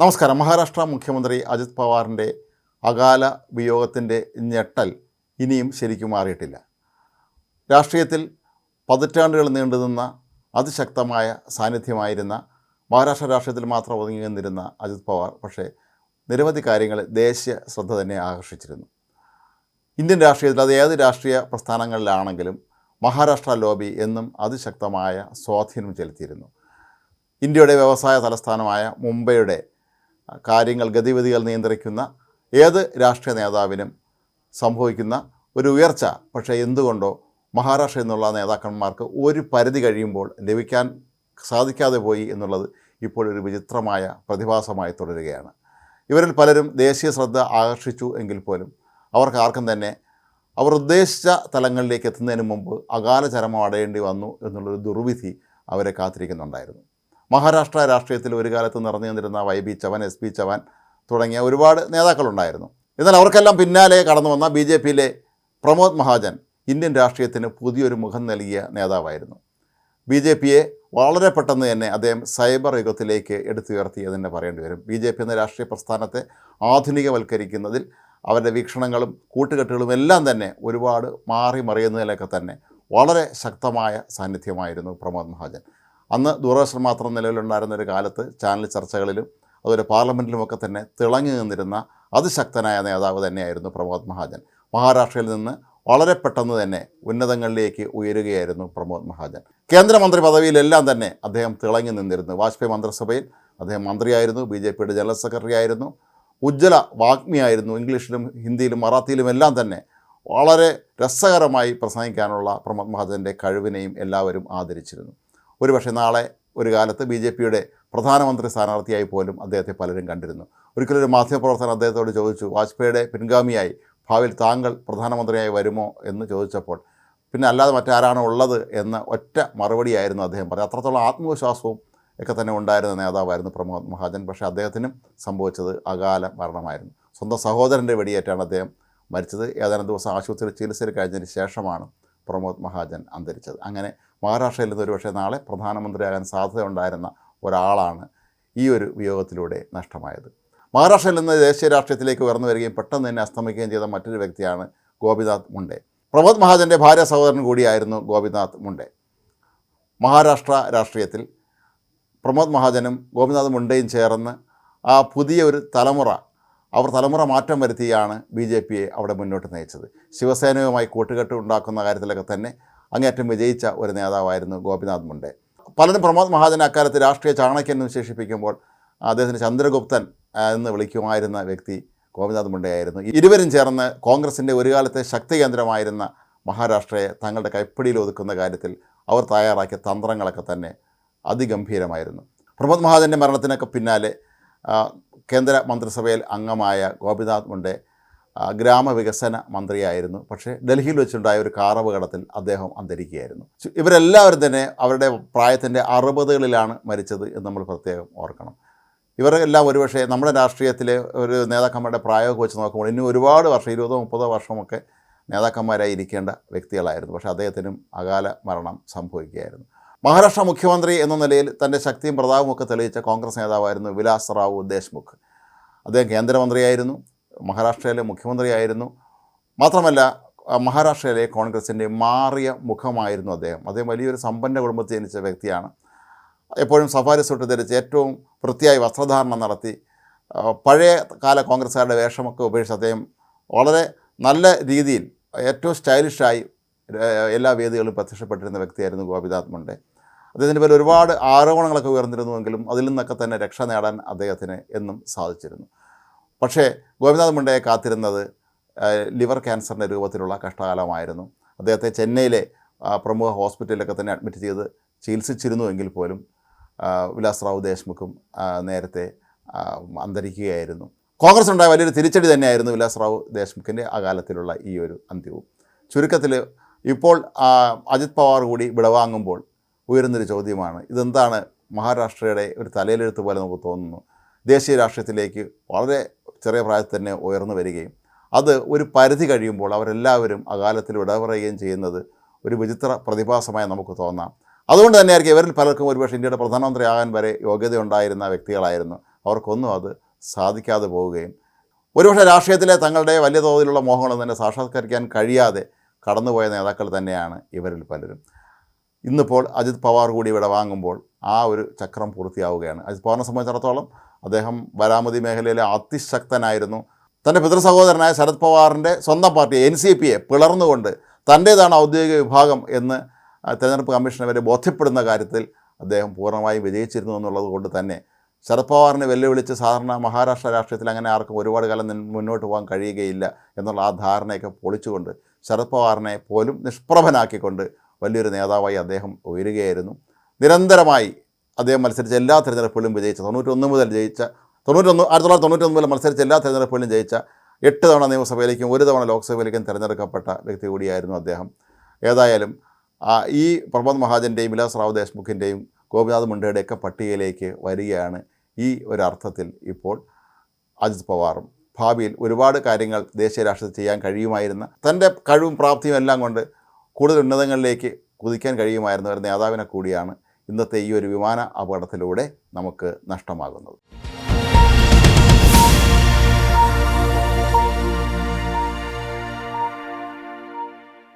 നമസ്കാരം. മഹാരാഷ്ട്ര മുഖ്യമന്ത്രി അജിത് പവാറിന്റെ അകാല വിയോഗത്തിന്റെ ഞെട്ടൽ ഇനിയും ശരിക്കും മാറിയിട്ടില്ല. രാഷ്ട്രീയത്തിൽ പതിറ്റാണ്ടുകൾ നീണ്ടുനിന്ന അതിശക്തമായ സാന്നിധ്യമായിരുന്ന മഹാരാഷ്ട്ര രാഷ്ട്രീയത്തിൽ മാത്രം ഒതുങ്ങി നിന്നിരുന്ന അജിത് പവാർ പക്ഷേ നിരവധി കാര്യങ്ങൾ ദേശീയ ശ്രദ്ധ തന്നെ ആകർഷിച്ചിരുന്നു. ഇന്ത്യൻ രാഷ്ട്രീയത്തിൽ അത് ഏത് രാഷ്ട്രീയ പ്രസ്ഥാനങ്ങളിലാണെങ്കിലും മഹാരാഷ്ട്ര ലോബി എന്നും അതിശക്തമായ സ്വാധീനം ചെലുത്തിയിരുന്നു. ഇന്ത്യയുടെ വ്യവസായ തലസ്ഥാനമായ മുംബൈയുടെ കാര്യങ്ങൾ ഗതിവിധികൾ നിയന്ത്രിക്കുന്ന ഏത് രാഷ്ട്രീയ നേതാവിനും സംഭവിക്കുന്ന ഒരു ഉയർച്ച. പക്ഷേ എന്തുകൊണ്ടോ മഹാരാഷ്ട്ര എന്നുള്ള നേതാക്കന്മാർക്ക് ഒരു പരിധി കഴിയുമ്പോൾ ലഭിക്കാൻ സാധിക്കാതെ പോയി എന്നുള്ളത് ഇപ്പോൾ ഒരു വിചിത്രമായ പ്രതിഭാസമായി തുടരുകയാണ്. ഇവരിൽ പലരും ദേശീയ ശ്രദ്ധ ആകർഷിച്ചു എങ്കിൽ പോലും അവർക്ക് ആർക്കും തന്നെ അവർ ഉദ്ദേശിച്ച തലങ്ങളിലേക്ക് എത്തുന്നതിന് മുമ്പ് അകാല ചരമം അടയേണ്ടി വന്നു എന്നുള്ളൊരു ദുർവിധി അവരെ കാത്തിരിക്കുന്നുണ്ടായിരുന്നു. മഹാരാഷ്ട്ര രാഷ്ട്രീയത്തിൽ ഒരു കാലത്ത് നിറഞ്ഞു നിന്നിരുന്ന Y B Chavan S P Chavan തുടങ്ങിയ ഒരുപാട് നേതാക്കളുണ്ടായിരുന്നു. എന്നാൽ അവർക്കെല്ലാം പിന്നാലെ കടന്നു വന്ന ബി ജെ പിയിലെ പ്രമോദ് മഹാജൻ ഇന്ത്യൻ രാഷ്ട്രീയത്തിന് പുതിയൊരു മുഖം നൽകിയ നേതാവായിരുന്നു. ബി ജെ പിയെ വളരെ പെട്ടെന്ന് തന്നെ അദ്ദേഹം സൈബർ യുഗത്തിലേക്ക് എടുത്തുയർത്തി എന്ന് പറയേണ്ടി വരും. ബി ജെ പി എന്ന രാഷ്ട്രീയ പ്രസ്ഥാനത്തെ ആധുനികവൽക്കരിക്കുന്നതിൽ അവരുടെ വീക്ഷണങ്ങളും കൂട്ടുകെട്ടുകളും എല്ലാം തന്നെ ഒരുപാട് മാറി മറിയുന്നതിലൊക്കെ തന്നെ വളരെ ശക്തമായ സാന്നിധ്യമായിരുന്നു പ്രമോദ് മഹാജൻ. അന്ന് ദൂരദർശൻ മാത്രം നിലവിലുണ്ടായിരുന്ന ഒരു കാലത്ത് ചാനൽ ചർച്ചകളിലും അതുപോലെ പാർലമെന്റിലുമൊക്കെ തന്നെ തിളങ്ങി നിന്നിരുന്ന അതിശക്തനായ നേതാവ് തന്നെയായിരുന്നു പ്രമോദ് മഹാജൻ. മഹാരാഷ്ട്രയിൽ നിന്ന് വളരെ പെട്ടെന്ന് തന്നെ ഉന്നതങ്ങളിലേക്ക് ഉയരുകയായിരുന്നു പ്രമോദ് മഹാജൻ. കേന്ദ്രമന്ത്രി പദവിയിലെല്ലാം തന്നെ അദ്ദേഹം തിളങ്ങി നിന്നിരുന്നു. വാജ്പേയി മന്ത്രിസഭയിൽ അദ്ദേഹം മന്ത്രിയായിരുന്നു ബി ജെ പിയുടെ ജനറൽ സെക്രട്ടറി ആയിരുന്നു ഉജ്ജ്വല വാഗ്മിയായിരുന്നു ഇംഗ്ലീഷിലും ഹിന്ദിയിലും മറാത്തിയിലും എല്ലാം തന്നെ വളരെ രസകരമായി പ്രസംഗിക്കാനുള്ള പ്രമോദ് മഹാജന്റെ കഴിവിനെയും എല്ലാവരും ആദരിച്ചിരുന്നു. ഒരുപക്ഷെ നാളെ ഒരു കാലത്ത് ബി ജെ പിയുടെ പ്രധാനമന്ത്രി സ്ഥാനാർത്ഥിയായി പോലും അദ്ദേഹത്തെ പലരും കണ്ടിരുന്നു. ഒരിക്കലൊരു മാധ്യമപ്രവർത്തകൻ അദ്ദേഹത്തോട് ചോദിച്ചു വാജ്പേയിയുടെ പിൻഗാമിയായി ഭാവിയിൽ താങ്കൾ പ്രധാനമന്ത്രിയായി വരുമോ? എന്ന് ചോദിച്ചപ്പോൾ പിന്നെ അല്ലാതെ മറ്റാരാണോ ഉള്ളത്? എന്ന ഒറ്റ മറുപടിയായിരുന്നു അദ്ദേഹം പറഞ്ഞത്. അത്രത്തോളം ആത്മവിശ്വാസവും ഒക്കെ തന്നെ ഉണ്ടായിരുന്ന നേതാവായിരുന്നു പ്രമോദ് മഹാജൻ. പക്ഷേ അദ്ദേഹത്തിനും സംഭവിച്ചത് അകാല മരണമായിരുന്നു. സ്വന്തം സഹോദരന്റെ വെടിയേറ്റാണ് അദ്ദേഹം മരിച്ചത്. ഏതാനും ദിവസം ആശുപത്രിയിൽ ചികിത്സയിൽ കഴിഞ്ഞതിന് ശേഷമാണ് പ്രമോദ് മഹാജൻ അന്തരിച്ചത്. അങ്ങനെ മഹാരാഷ്ട്രയിൽ നിന്ന് ഒരുപക്ഷെ നാളെ പ്രധാനമന്ത്രിയാകാൻ സാധ്യതയുണ്ടായിരുന്ന ഒരാളാണ് ഈ ഒരു വിയോഗത്തിലൂടെ നഷ്ടമായത്. മഹാരാഷ്ട്രയിൽ നിന്ന് ദേശീയ രാഷ്ട്രീയത്തിലേക്ക് ഉയർന്നു വരികയും പെട്ടെന്ന് തന്നെ അസ്തമിക്കുകയും ചെയ്ത മറ്റൊരു വ്യക്തിയാണ് ഗോപിനാഥ് മുണ്ടെ. പ്രമോദ് മഹാജന്റെ ഭാര്യ സഹോദരൻ കൂടിയായിരുന്നു ഗോപിനാഥ് മുണ്ടെ. മഹാരാഷ്ട്ര രാഷ്ട്രീയത്തിൽ പ്രമോദ് മഹാജനും ഗോപിനാഥ് മുണ്ടയും ചേർന്ന് ആ പുതിയ ഒരു തലമുറ അവർ തലമുറ മാറ്റം വരുത്തിയാണ് ബി ജെ പിയെ അവിടെ മുന്നോട്ട് നയിച്ചത്. ശിവസേനയുമായി കൂട്ടുകെട്ട് ഉണ്ടാക്കുന്ന കാര്യത്തിലൊക്കെ തന്നെ അങ്ങേറ്റം വിജയിച്ച ഒരു നേതാവായിരുന്നു ഗോപിനാഥ് മുണ്ടെ. പലരും പ്രമോദ് മഹാജൻ അക്കാലത്ത് രാഷ്ട്രീയ ചാണക്യൻ എന്ന് വിശേഷിപ്പിക്കുമ്പോൾ അദ്ദേഹത്തിന് ചന്ദ്രഗുപ്തൻ എന്ന് വിളിക്കുമായിരുന്ന വ്യക്തി ഗോപിനാഥ് മുണ്ടയായിരുന്നു. ഇരുവരും ചേർന്ന് കോൺഗ്രസിന്റെ ഒരു കാലത്തെ ശക്തി കേന്ദ്രമായിരുന്ന മഹാരാഷ്ട്രയെ തങ്ങളുടെ കൈപ്പിടിയിൽ ഒതുക്കുന്ന കാര്യത്തിൽ അവർ തയ്യാറാക്കിയ തന്ത്രങ്ങളൊക്കെ തന്നെ അതിഗംഭീരമായിരുന്നു. പ്രമോദ് മഹാജന്റെ മരണത്തിനൊക്കെ പിന്നാലെ കേന്ദ്ര മന്ത്രിസഭയിൽ അംഗമായ ഗോപിനാഥ് മുണ്ടെ ഗ്രാമവികസന മന്ത്രിയായിരുന്നു. പക്ഷേ ഡൽഹിയിൽ വെച്ചുണ്ടായ ഒരു കാർ അപകടത്തിൽ അദ്ദേഹം അന്തരിക്കുകയായിരുന്നു. ഇവരെല്ലാവരും തന്നെ അവരുടെ പ്രായത്തിന്റെ അറുപതുകളിലാണ് മരിച്ചത് എന്ന് നമ്മൾ പ്രത്യേകം ഓർക്കണം. ഇവരെല്ലാം ഒരുപക്ഷെ നമ്മുടെ രാഷ്ട്രീയത്തിലെ ഒരു നേതാക്കന്മാരുടെ പ്രായമൊക്കെ വെച്ച് നോക്കുമ്പോൾ ഇനി ഒരുപാട് വർഷം ഇരുപതോ മുപ്പതോ വർഷമൊക്കെ നേതാക്കന്മാരായി ഇരിക്കേണ്ട വ്യക്തികളായിരുന്നു. പക്ഷേ അദ്ദേഹത്തിനും അകാല മരണം സംഭവിക്കുകയായിരുന്നു. മഹാരാഷ്ട്ര മുഖ്യമന്ത്രി എന്ന നിലയിൽ തന്റെ ശക്തിയും പ്രതാപവും ഒക്കെ തെളിയിച്ച കോൺഗ്രസ് നേതാവായിരുന്നു വിലാസ് റാവു ദേശ്മുഖ്. അദ്ദേഹം കേന്ദ്രമന്ത്രിയായിരുന്നു മഹാരാഷ്ട്രയിലെ മുഖ്യമന്ത്രിയായിരുന്നു. മാത്രമല്ല മഹാരാഷ്ട്രയിലെ കോൺഗ്രസിന്റെ മാറിയ മുഖമായിരുന്നു അദ്ദേഹം. അദ്ദേഹം വലിയൊരു സമ്പന്ന കുടുംബത്തിൽ ജനിച്ച വ്യക്തിയാണ്. എപ്പോഴും സഫാരി സൂട്ട് ധരിച്ച് ഏറ്റവും വൃത്തിയായി വസ്ത്രധാരണം നടത്തി പഴയ കാല കോൺഗ്രസ്സുകാരുടെ വേഷമൊക്കെ ഉപേക്ഷിച്ച് അദ്ദേഹം വളരെ നല്ല രീതിയിൽ ഏറ്റവും സ്റ്റൈലിഷായി എല്ലാ വേദികളിലും പ്രത്യക്ഷപ്പെട്ടിരുന്ന വ്യക്തിയായിരുന്നു ഗോപിനാഥ് അദ്ദേഹത്തിന്റെ പേരിൽ ഒരുപാട് ആരോപണങ്ങളൊക്കെ ഉയർന്നിരുന്നുവെങ്കിലും അതിൽ നിന്നൊക്കെ തന്നെ രക്ഷ നേടാൻ അദ്ദേഹത്തിന് എന്നും സാധിച്ചിരുന്നു. പക്ഷേ ഗോപിനാഥ് മുണ്ടയെ കാത്തിരുന്നത് ലിവർ ക്യാൻസറിന്റെ രൂപത്തിലുള്ള കഷ്ടകാലമായിരുന്നു. അദ്ദേഹത്തെ ചെന്നൈയിലെ പ്രമുഖ ഹോസ്പിറ്റലിലൊക്കെ തന്നെ അഡ്മിറ്റ് ചെയ്ത് ചികിത്സിച്ചിരുന്നുവെങ്കിൽ പോലും ആ, വിലാസ് റാവു ദേശ്മുഖും നേരത്തെ അന്തരിക്കുകയായിരുന്നു. കോൺഗ്രസ് ഉണ്ടായ വലിയൊരു തിരിച്ചടി തന്നെയായിരുന്നു വിലാസ് റാവു ദേശ്മുഖിന്റെ അകാലത്തിലുള്ള ഈ ഒരു അന്ത്യവും. ചുരുക്കത്തിൽ ഇപ്പോൾ അജിത് പവാർ കൂടി വിടവാങ്ങുമ്പോൾ ഉയരുന്നൊരു ചോദ്യമാണ്. ഇതെന്താണ് മഹാരാഷ്ട്രയുടെ ഒരു തലയിലെഴുത്ത് പോലെ നമുക്ക് തോന്നുന്നു? ദേശീയ രാഷ്ട്രീയത്തിലേക്ക് വളരെ ചെറിയ പ്രായത്തിൽ തന്നെ ഉയർന്നു വരികയും അത് ഒരു പരിധി കഴിയുമ്പോൾ അവരെല്ലാവരും അകാലത്തിൽ വിടപറയുകയും ചെയ്യുന്നത് ഒരു വിചിത്ര പ്രതിഭാസമായി നമുക്ക് തോന്നാം. അതുകൊണ്ട് തന്നെയായിരിക്കും ഇവരിൽ പലർക്കും ഒരുപക്ഷെ ഇന്ത്യയുടെ പ്രധാനമന്ത്രി ആകാൻ വരെ യോഗ്യതയുണ്ടായിരുന്ന വ്യക്തികളായിരുന്നു. അവർക്കൊന്നും അത് സാധിക്കാതെ പോവുകയും ഒരുപക്ഷെ രാഷ്ട്രീയത്തിലെ തങ്ങളുടെ വലിയ തോതിലുള്ള മോഹങ്ങളൊന്നും തന്നെ സാക്ഷാത്കരിക്കാൻ കഴിയാതെ കടന്നുപോയ നേതാക്കൾ തന്നെയാണ് ഇവരിൽ പലരും. ഇന്നിപ്പോൾ അജിത് പവാർ കൂടി ഇവിടെ വാങ്ങുമ്പോൾ ആ ഒരു ചക്രം പൂർത്തിയാവുകയാണ്. അജിത് പവാറിനെ സംബന്ധിച്ചിടത്തോളം അദ്ദേഹം വരാമതി മേഖലയിലെ അതിശക്തനായിരുന്നു. തന്റെ പിതൃ സഹോദരനായ ശരത് പവാറിന്റെ സ്വന്തം പാർട്ടി എൻ സി പിയെ പിളർന്നുകൊണ്ട് തന്റേതാണ് ഔദ്യോഗിക വിഭാഗം എന്ന് തെരഞ്ഞെടുപ്പ് കമ്മീഷനെ വരെ ബോധ്യപ്പെടുന്ന കാര്യത്തിൽ അദ്ദേഹം പൂർണമായും വിജയിച്ചിരുന്നു എന്നുള്ളത് കൊണ്ട് തന്നെ ശരത് പവാറിനെ വെല്ലുവിളിച്ച് സാധാരണ മഹാരാഷ്ട്ര രാഷ്ട്രീയത്തിൽ അങ്ങനെ ആർക്കും ഒരുപാട് കാലം മുന്നോട്ട് പോകാൻ കഴിയുകയില്ല എന്നുള്ള ആ ധാരണയൊക്കെ പൊളിച്ചുകൊണ്ട് ശരത് പവാറിനെ പോലും നിഷ്പ്രഭനാക്കിക്കൊണ്ട് വലിയൊരു നേതാവായി അദ്ദേഹം ഉയരുകയായിരുന്നു. നിരന്തരമായി അദ്ദേഹം മത്സരിച്ച എല്ലാ തെരഞ്ഞെടുപ്പുകളിലും വിജയിച്ച തൊണ്ണൂറ്റൊന്ന് മുതൽ ജയിച്ച തൊണ്ണൂറ്റൊന്ന് ആയിരത്തി തൊള്ളായിരത്തി തൊണ്ണൂറ്റൊന്ന് മുതൽ മത്സരിച്ച എല്ലാ തെരഞ്ഞെടുപ്പുകളിലും ജയിച്ച എട്ട് തവണ നിയമസഭയിലേക്കും ഒരു തവണ ലോക്സഭയിലേക്കും തിരഞ്ഞെടുക്കപ്പെട്ട വ്യക്തി കൂടിയായിരുന്നു അദ്ദേഹം. ഏതായാലും ഈ പ്രമോദ് മഹാജന്റെയും വിലാസ് റാവു ദേശ്മുഖിന്റെയും ഗോപിനാഥ് മുണ്ടയുടെയൊക്കെ പട്ടികയിലേക്ക് വരികയാണ് ഈ ഒരു അർത്ഥത്തിൽ ഇപ്പോൾ അജിത് പവാറും. ഭാവിയിൽ ഒരുപാട് കാര്യങ്ങൾ ദേശീയ രാഷ്ട്രീയത്തിൽ ചെയ്യാൻ കഴിയുമായിരുന്ന തന്റെ കഴിവും പ്രാപ്തിയും എല്ലാം കൊണ്ട് കൂടുതൽ ഉന്നതങ്ങളിലേക്ക് കുതിക്കാൻ കഴിയുമായിരുന്ന ഒരു നേതാവിനെ കൂടിയാണ് ഇന്നത്തെ ഈ ഒരു വിമാന അപകടത്തിലൂടെ നമുക്ക് നഷ്ടമാകുന്നത്.